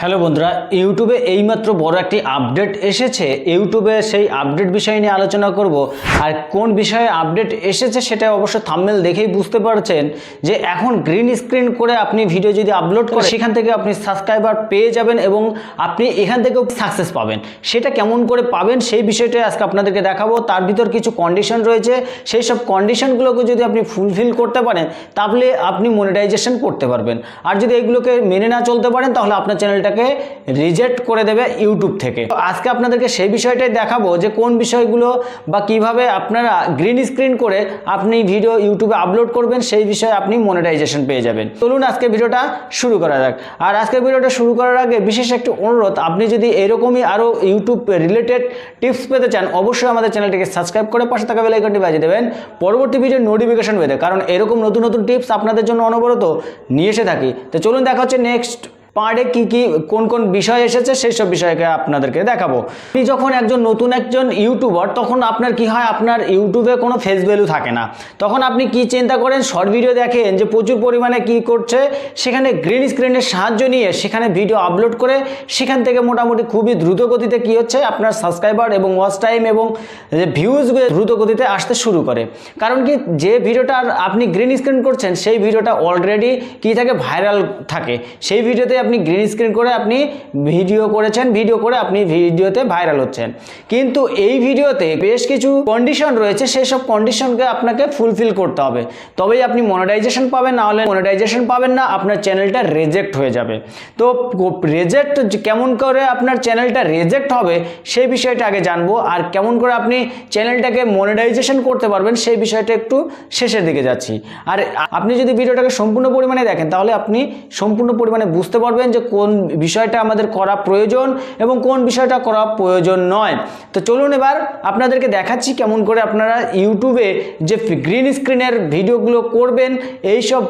Hello বন্ধুরা, ইউটিউবে এইমাত্র বড় একটি আপডেট এসেছে। ইউটিউবে সেই আপডেট বিষয় নিয়ে আলোচনা করব। আর কোন বিষয়ে আপডেট এসেছে সেটা অবশ্য থাম্বনেল দেখেই বুঝতে পারছেন যে এখন গ্রিন স্ক্রিন করে আপনি ভিডিও যদি আপলোড করেন, সেখান থেকে আপনি সাবস্ক্রাইবার পেয়ে যাবেন এবং আপনি এখান থেকেও সাকসেস পাবেন। সেটা কেমন করে পাবেন সেই বিষয়টাই আজকে আপনাদেরকে দেখাবো। তার ভিতর কিছু কন্ডিশন রয়েছে। সেই সব কন্ডিশনগুলোকে যদি আপনি ফুলফিল করতে পারেন, তাহলে আপনি মনিটাইজেশন করতে পারবেন। আর যদি এগুলোকে মেনে না চলতে পারেন, তাহলে আপনার চ্যানেলটাকে রিজেক্ট করে দেবে ইউটিউব থেকে। তো আজকে আপনাদেরকে সেই বিষয়টাই দেখাবো যে কোন বিষয়গুলো বা কীভাবে আপনারা গ্রিন স্ক্রিন করে আপনি ভিডিও ইউটিউবে আপলোড করবেন, সেই বিষয়ে আপনি মনিটাইজেশন পেয়ে যাবেন। চলুন আজকে ভিডিওটা শুরু করা যাক। আর আজকের ভিডিওটা শুরু করার আগে বিশেষ একটি অনুরোধ, আপনি যদি এরকমই আরও ইউটিউব রিলেটেড টিপস পেতে চান, অবশ্যই আমাদের চ্যানেলটিকে সাবস্ক্রাইব করে পাশে থাকা বেল আইকনটি বাজিয়ে দেবেন। পরবর্তী ভিডিওর নোটিফিকেশন পেতে, কারণ এরকম নতুন নতুন টিপস আপনাদের জন্য অনবরত নিয়ে এসে থাকি। তো চলুন দেখা হচ্ছে নেক্সট পার্টে কি কি, কোন কোন বিষয় এসেছে সেই সব বিষয়কে আপনাদেরকে দেখাবো। আপনি যখন একজন নতুন একজন ইউটিউবার, তখন আপনার কি হয়, আপনার ইউটিউবে কোনো ফেস ভ্যালু থাকে না। তখন আপনি কি চিন্তা করেন শর্ট ভিডিও দেখেন যে প্রচুর পরিমাণে কি করছে, সেখানে গ্রিন স্ক্রিনের সাহায্য নিয়ে সেখানে ভিডিও আপলোড করে সেখান থেকে মোটামুটি খুবই দ্রুত গতিতে কি হচ্ছে, আপনার সাবস্ক্রাইবার এবং ওয়াচ টাইম এবং যে ভিউজ দ্রুত গতিতে আসতে শুরু করে। কারণ কি, যে ভিডিওটা আপনি গ্রিন স্ক্রিন করছেন, সেই ভিডিওটা অলরেডি কি থাকে ভাইরাল থাকে। সেই ভিডিওতে আপনি গ্রিন স্ক্রিন করে আপনি ভিডিও করেছেন ভিডিও করে আপনি ভিডিওতে ভাইরাল হচ্ছেন। কিন্তু এই ভিডিওতে বেশ কিছু কন্ডিশন রয়েছে সেই সব কন্ডিশনকে আপনাকে ফুলফিল করতে হবে। তবেই আপনি মনিটাইজেশন পাবেন, না হলে মনিটাইজেশন পাবেন না, আপনার চ্যানেলটা রেজেক্ট হয়ে যাবে। তো রেজেক্ট কেমন করে আপনার চ্যানেলটা রেজেক্ট হবে, সেই বিষয়টা আগে জানব। আর কেমন করে আপনি চ্যানেলটাকে মনিটাইজেশন করতে পারবেন, সেই বিষয়টা একটু শেষের দিকে যাচ্ছি। আর আপনি যদি ভিডিওটাকে সম্পূর্ণ পরিমাণে দেখেন, তাহলে আপনি সম্পূর্ণ পরিমাণে বুঝতে পারবেন যে কোন বিষয়টা আমাদের করা প্রয়োজন এবং কোন বিষয়টা করা প্রয়োজন নয়। তো চলুন এবার আপনাদেরকে দেখাচ্ছি কেমন করে আপনারা ইউটিউবে যে গ্রিন স্ক্রিনের ভিডিওগুলো করবেন এই সব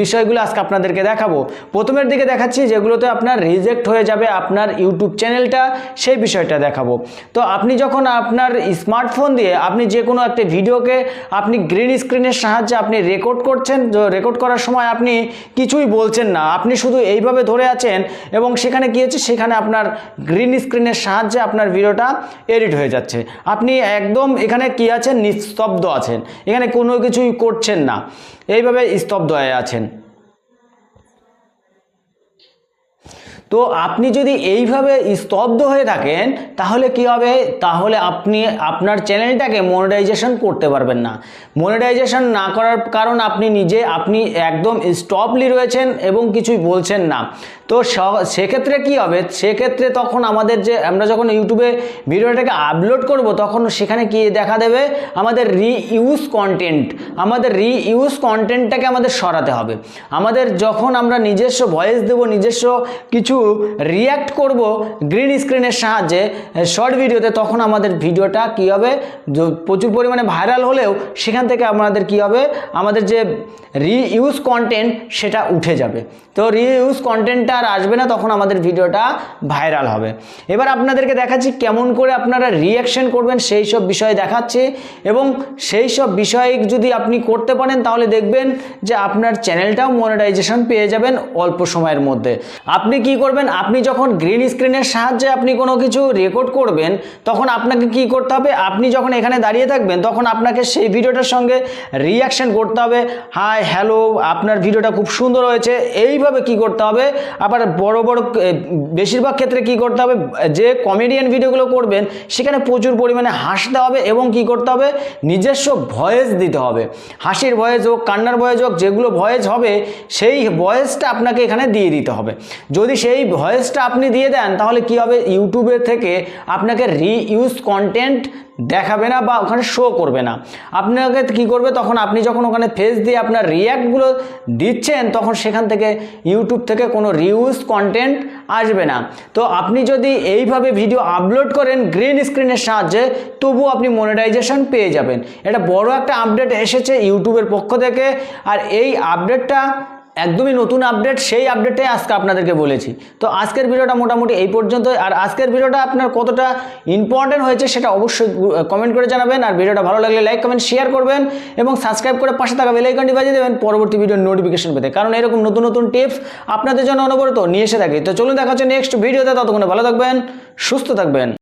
বিষয়গুলো আজকে আপনাদেরকে দেখাবো। প্রথমের দিকে দেখাচ্ছি যেগুলোতে আপনার রিজেক্ট হয়ে যাবে আপনার ইউটিউব চ্যানেলটা, সেই বিষয়টা দেখাবো। তো আপনি যখন আপনার স্মার্টফোন দিয়ে আপনি যে কোনো একটা ভিডিওকে আপনি গ্রিন স্ক্রিনের সাহায্যে আপনি রেকর্ড করছেন রেকর্ড করার সময় আপনি কিছুই বলছেন না। আপনি শুধু এইভাবে ধরে আছেন এবং সেখানে কি হচ্ছে? সেখানে আপনার গ্রিন স্ক্রিনের সাহায্যে আপনার ভিডিওটা এডিট হয়ে যাচ্ছে। আপনি একদম এখানে কি আছেন? নিস্তব্ধ আছেন। এখানে কোনো কিছুই করছেন না। এইভাবে স্তব্ধ হয়ে আছেন। তো আপনি যদি এইভাবে স্তব্ধ হয়ে থাকেন, তাহলে কি হবে? তাহলে আপনি, আপনার চ্যানেলটাকে মনিটাইজেশন করতে পারবেন না। মনিটাইজেশন না করার কারণ আপনি নিজে, আপনি একদম স্টপলি রয়েছেন এবং কিছুই বলছেন না। তো সেক্ষেত্রে কি হবে? সেক্ষেত্রে তখন আমাদের যে, আমরা যখন ইউটিউবে ভিডিওটাকে আপলোড করব, তখন সেখানে কি দেখা দেবে? আমাদের রিইউজ কন্টেন্ট আমাদের রিইউজ কন্টেন্টটাকে আমাদের সরাতে হবে। আমাদের যখন আমরা নিজস্ব ভয়েস দেব, নিজস্ব কিছু রিয়্যাক্ট করব গ্রিন স্ক্রিনের সাহায্যে শর্ট ভিডিওতে তখন আমাদের ভিডিওটা কি হবে? প্রচুর পরিমাণে ভাইরাল হলেও সেখান থেকে আমাদের কি হবে? আমাদের যে রিইউজ কন্টেন্ট সেটা উঠে যাবে। তো রিইউজ কন্টেন্টটা আর আসবে না, তখন আমাদের ভিডিওটা ভাইরাল হবে। এবার আপনাদেরকে দেখাচ্ছি কেমন করে আপনারা রিয়াকশন করবেন, সেই সব বিষয় দেখাচ্ছে। এবং সেই সব বিষয় যদি আপনি করতে পারেন, তাহলে দেখবেন যে আপনার চ্যানেলটাও মনিটাইজেশন পেয়ে যাবেন অল্প সময়ের মধ্যে। আপনি কি করবেন, আপনি যখন গ্রিন স্ক্রিনের সাহায্যে আপনি কোনো কিছু রেকর্ড করবেন, তখন আপনাকে কি করতে হবে, আপনি যখন এখানে দাঁড়িয়ে থাকবেন, তখন আপনাকে সেই ভিডিওটার সঙ্গে রিয়াকশন করতে হবে। হাই, হ্যালো, আপনার ভিডিওটা খুব সুন্দর হয়েছে। এইভাবে কি করতে হবে আবার বড় বড় বেশিরভাগ ক্ষেত্রে কি করতে হবে? যে কমেডিয়ান ভিডিওগুলো করবেন, সেখানে প্রচুর পরিমাণে হাসতে হবে এবং কি করতে হবে? নিজস্ব ভয়েস দিতে হবে। হাসির ভয়েস হোক, কান্নার ভয়েস হোক, যেগুলো ভয়েস হবে, সেই ভয়েসটা আপনাকে এখানে দিয়ে দিতে হবে। যদি সেই ভয়েসটা আপনি দিয়ে দেন, তাহলে কি হবে? ইউটিউবের থেকে আপনাকে রিইউজ কন্টেন্ট দেখাবে না বা ওখানে শো করবে না। আপনাকে কি করবে? তখন আপনি যখন ওখানে ফেস দিয়ে আপনার রিয়্যাক্টগুলো দিচ্ছেন, তখন সেখান থেকে ইউটিউব থেকে কোনো রিউজ কন্টেন্ট আসবে না। তো আপনি যদি এইভাবে ভিডিও আপলোড করেন গ্রিন স্ক্রিনের সাহায্যে, তবু আপনি মনিটাইজেশন পেয়ে যাবেন। এটা বড় একটা আপডেট এসেছে ইউটিউবের পক্ষ থেকে। আর এই আপডেটটা একদমই নতুন আপডেট সেই আপডেটটাই আজকে আপনাদেরকে বলেছি। তো আজকের ভিডিওটা মোটামুটি এই পর্যন্তই। আর আজকের ভিডিওটা আপনার কতটা ইম্পর্টেন্ট হয়েছে সেটা অবশ্যই কমেন্ট করে জানাবেন। আর ভিডিওটা ভালো লাগলে লাইক কমেন্ট শেয়ার করবেন এবং সাবস্ক্রাইব করে পাশে থাকা বেল আইকনটি বাজিয়ে দেবেন পরবর্তী ভিডিওর নোটিফিকেশন পেতে। কারণ এরকম নতুন নতুন টিপস আপনাদের জন্য অনবরত নিয়ে এসে থাকি। তো চলুন দেখা হচ্ছে নেক্সট ভিডিওতে ততক্ষণে ভালো থাকবেন, সুস্থ থাকবেন।